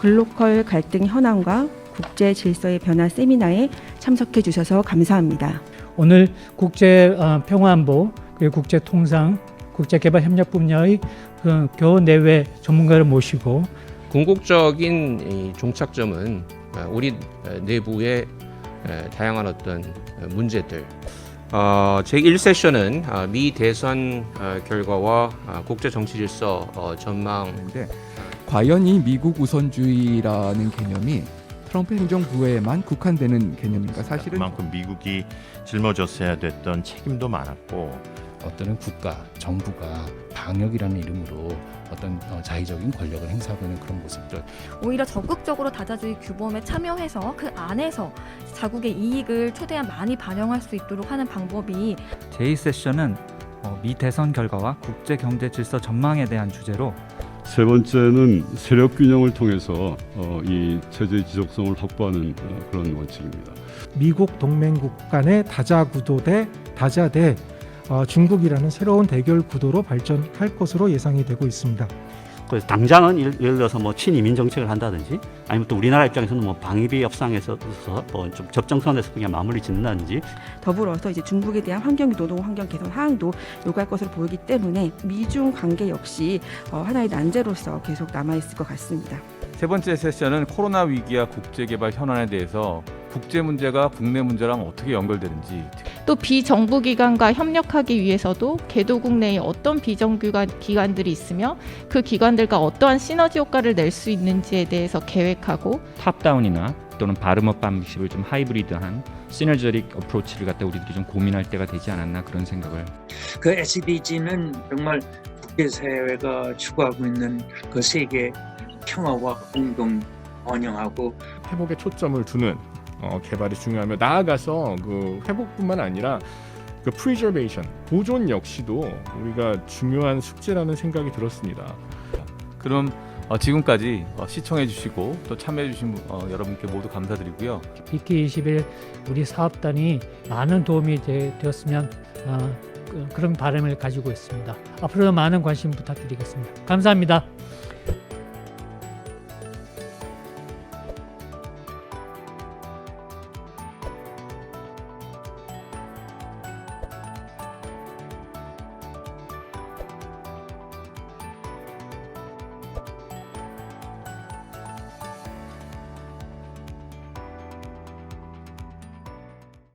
글로컬 갈등 현황과 국제 질서의 변화 세미나에 참석해 주셔서 감사합니다. 오늘 국제 어, 평화안보 그리고 국제 통상, 국제 개발 협력 분야의 그 교내외 전문가를 모시고 궁극적인 이 종착점은 어, 우리 어, 내부의 어, 다양한 어떤 어, 문제들. 어, 제1세션은 어, 미 대선 어, 결과와 어, 국제 정치 질서 어, 전망 있는데 과연 이 미국 우선주의라는 개념이 트럼프 행정부에만 국한되는 개념인가? 사실은 그만큼 미국이 짊어졌어야 됐던 책임도 많았고 어떤 국가, 정부가 방역이라는 이름으로 어떤 어, 자의적인 권력을 행사하고 있는 그런 모습들 오히려 적극적으로 다자주의 규범에 참여해서 그 안에서 자국의 이익을 최대한 많이 반영할 수 있도록 하는 방법이 제2세션은 어, 미 대선 결과와 국제 경제 질서 전망에 대한 주제로 세 번째는 세력 균형을 통해서 어, 이 체제 지속성을 확보하는 어, 그런 원칙입니다. 미국 동맹국 간의 다자 구도 대 다자 대 어, 중국이라는 새로운 대결 구도로 발전할 것으로 예상이 되고 있습니다. 그래서 당장은 예를, 예를 들어서 뭐 친이민 정책을 한다든지 아니면 또 우리나라 입장에서는 뭐 방위비 협상에서 뭐좀 적정선에서 그냥 마무리 짓는다든지 더불어서 이제 중국에 대한 환경 노동 환경 개선 하향도 요구할 것으로 보이기 때문에 미중 관계 역시 어, 하나의 난제로서 계속 남아 있을 것 같습니다. 세 번째 세션은 코로나 위기와 국제 개발 현안에 대해서 국제 문제가 국내 문제랑 어떻게 연결되는지 또 비정부 기관과 협력하기 위해서도 개도국 내에 어떤 비정규 기관들이 있으며 그 기관들과 어떠한 시너지 효과를 낼 수 있는지에 대해서 계획하고 탑다운이나 또는 바름업 방식을 좀 하이브리드한 시너지릭 어프로치를 갖다 우리들이 좀 고민할 때가 되지 않았나 그런 생각을. 그 SDG는 정말 국제 사회가 추구하고 있는 그 세계 평화와 공동 번영하고 회복에 초점을 두는 어, 개발이 중요하며 나아가서 그 회복뿐만 아니라 그 preservation 보존 역시도 우리가 중요한 숙제라는 생각이 들었습니다. 그럼 어, 지금까지 어, 시청해 주시고 또 참여해 주신 분, 어, 여러분께 모두 감사드리고요. 비키 21 우리 사업단이 많은 도움이 되, 되었으면 어, 그, 그런 바람을 가지고 있습니다. 앞으로도 많은 관심 부탁드리겠습니다. 감사합니다.